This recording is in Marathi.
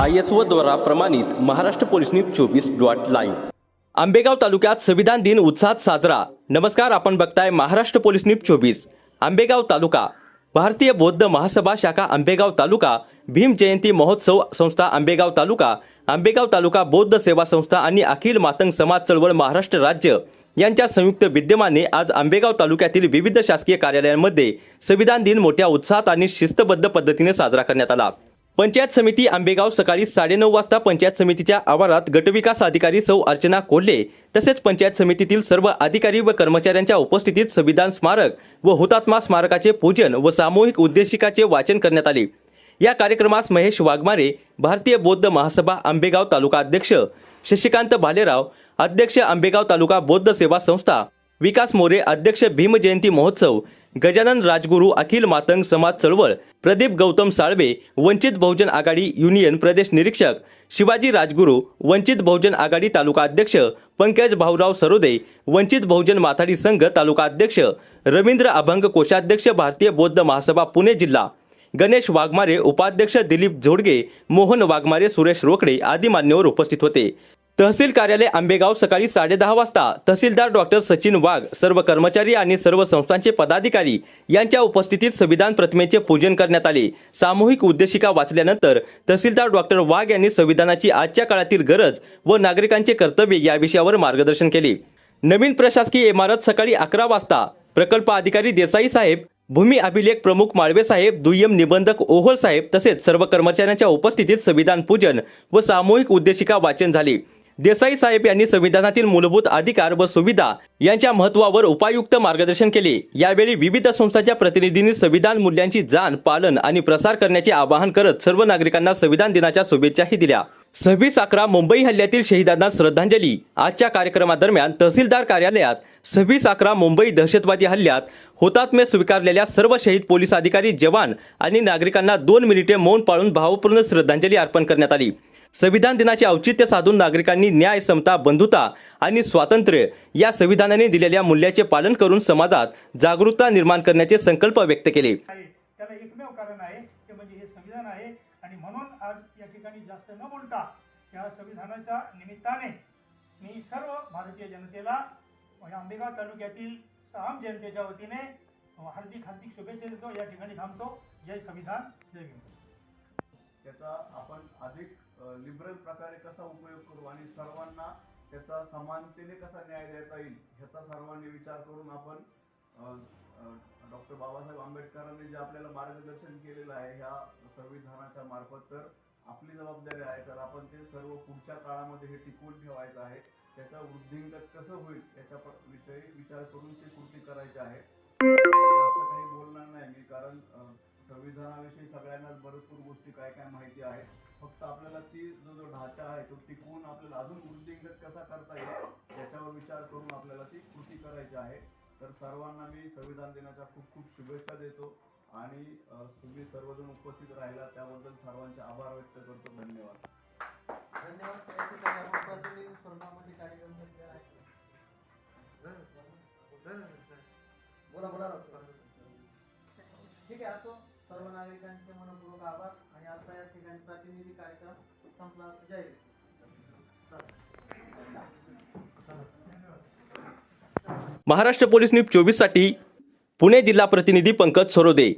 आय एस ओ द्वारा प्रमाणित महाराष्ट्र पोलीस न्यूज चोवीस डॉट लाईव्ह. आंबेगाव तालुक्यात संविधान दिन उत्साहात साजरा. नमस्कार आपण बघताय महाराष्ट्र पोलीस न्यूज चोवीस. आंबेगाव तालुका. भारतीय बौद्ध महासभा शाखा आंबेगाव तालुका. भीम जयंती महोत्सव संस्था आंबेगाव तालुका. आंबेगाव तालुका बौद्ध सेवा संस्था आणि अखिल मातंग समाज चळवळ महाराष्ट्र राज्य यांच्या संयुक्त विद्यमाने आज आंबेगाव तालुक्यातील विविध शासकीय कार्यालयांमध्ये संविधान दिन मोठ्या उत्साहात आणि शिस्तबद्ध पद्धतीने साजरा करण्यात आला. पंचायत समिती आंबेगाव सकाळी साडेनऊ वाजता पंचायत समितीच्या आवारात गटविकास अधिकारी सौ अर्चना कोल्हे तसेच पंचायत समितीतील सर्व अधिकारी व कर्मचाऱ्यांच्या उपस्थितीत संविधान स्मारक व हुतात्मा स्मारकाचे पूजन व सामूहिक उद्देशिकाचे वाचन करण्यात आले. या कार्यक्रमास महेश वाघमारे भारतीय बौद्ध महासभा आंबेगाव तालुका अध्यक्ष शशिकांत भालेराव अध्यक्ष आंबेगाव तालुका बौद्ध सेवा संस्था विकास मोरे अध्यक्ष भीम जयंती महोत्सव गजानन राजगुरू अखिल मातंग समाज चळवळ प्रदीप गौतम साळवे वंचित बहुजन आघाडी युनियन प्रदेश निरीक्षक शिवाजी राजगुरू वंचित बहुजन आघाडी तालुका अध्यक्ष पंकज भाऊराव सरोदे वंचित बहुजन माथाडी संघ तालुका अध्यक्ष रवींद्र अभंग कोषाध्यक्ष भारतीय बौद्ध महासभा पुणे जिल्हा गणेश वाघमारे उपाध्यक्ष दिलीप झोडगे मोहन वाघमारे सुरेश रोकडे आदी मान्यवर उपस्थित होते. तहसील कार्यालय आंबेगाव सकाळी साडेदहा वाजता. तहसीलदार डॉक्टर सचिन वाघ सर्व कर्मचारी आणि सर्व संस्थांचे पदाधिकारी यांच्या उपस्थितीत संविधान प्रतिमेचे पूजन करण्यात आले. सामूहिक उद्देशिका वाचल्यानंतर तहसीलदार डॉक्टर वाघ यांनी संविधानाची आजच्या काळातील गरज व नागरिकांचे कर्तव्य या विषयावर मार्गदर्शन केले. नवीन प्रशासकीय इमारत सकाळी अकरा वाजता. प्रकल्प अधिकारी देसाई साहेब भूमी अभिलेख प्रमुख माळवे साहेब दुय्यम निबंधक ओहोळ साहेब तसेच सर्व कर्मचाऱ्यांच्या उपस्थितीत संविधान पूजन व सामूहिक उद्देशिका वाचन झाले. देसाई साहेब यांनी संविधानातील मूलभूत अधिकार व सुविधा यांच्या महत्वावर उपायुक्त मार्गदर्शन केले. यावेळी विविध संस्थांच्या प्रतिनिधींनी संविधान मूल्यांची जाण पालन आणि प्रसार करण्याचे आवाहन करत सर्व नागरिकांना संविधान दिनाच्या शुभेच्छाही दिल्या. सव्वीस अकरा मुंबई हल्ल्यातील शहीदांना श्रद्धांजली. आजच्या कार्यक्रमादरम्यान तहसीलदार कार्यालयात सव्वीस अकरा मुंबई दहशतवादी हल्ल्यात हुतात्म्य स्वीकारलेल्या सर्व शहीद पोलीस अधिकारी जवान आणि नागरिकांना दोन मिनिटे मौन पाळून भावपूर्ण श्रद्धांजली अर्पण करण्यात आली. संविधान दिनाचे औचित्य साधून नागरिकांनी न्याय समता बंधुता आणि स्वातंत्र्य या संविधानाने दिलेल्या मूल्याचे पालन करून समाजात जागरूकता निर्माण करण्याचे संकल्प व्यक्त केले. त्याला एकमेव कारण आहे ते म्हणजे हे संविधान आहे आणि म्हणून आज या ठिकाणी जास्त न बोलता या संविधानाच्या निमित्ताने मी सर्व भारतीय जनतेला आंबेगाव तालुक्यातील साम जनतेच्या वतीने हार्दिक हार्दिक शुभेच्छा देतो. या ठिकाणी थांबतो. जय संविधान जय भीम. त्याचा आपण अधिक लिबरल प्रकारे कसा उपयोग करू आणि सर्वांना त्याचा समानतेने कसा न्याय देता येईल ह्याचा सर्वांनी विचार करून आपण डॉक्टर बाबासाहेब आंबेडकरांनी जे आपल्याला मार्गदर्शन केलेलं आहे ह्या संविधानाच्या मार्फत तर आपली जबाबदारी आहे तर आपण ते सर्व पुढच्या काळामध्ये हे टिकवून ठेवायचं आहे. त्याचा वृद्धिंगत कसं होईल याच्या विषयी विचार करून ते कृती करायची आहे जास्त काही बोलणार नाही मी कारण संविधानाविषयी सगळ्यांनाच भरपूर गोष्टी काय काय माहिती आहे फक्त आपल्याला ती जो जो ढाचा आहे तो टिकवून आपल्याला अजून वृद्धिंगत कसा करता येईल त्याच्यावर विचार करून आपल्याला ती कृती करायची आहे. तर सर्वांना मी संविधान दिनाच्या खूप खूप शुभेच्छा देतो. आणि तुम्ही सर्वजण उपस्थित राहिला त्याबद्दल सर्वांचे आभार व्यक्त करतो. धन्यवाद. धन्यवाद. या ठिकाणी आपण तुम्ही स्वर्णामध्ये कार्यक्रम घेतलेला आहे. बोला बोला. ठीक आहे असो. सर्व नागरिकांचे मनपूर्वक आभार आणि आता या ठिकाणी प्रतिनिधी कार्यक्रम संपला. जय महाराष्ट्र पोलीस न्यूज चोवीससाठी पुणे जिल्हा प्रतिनिधी पंकज सरोदे.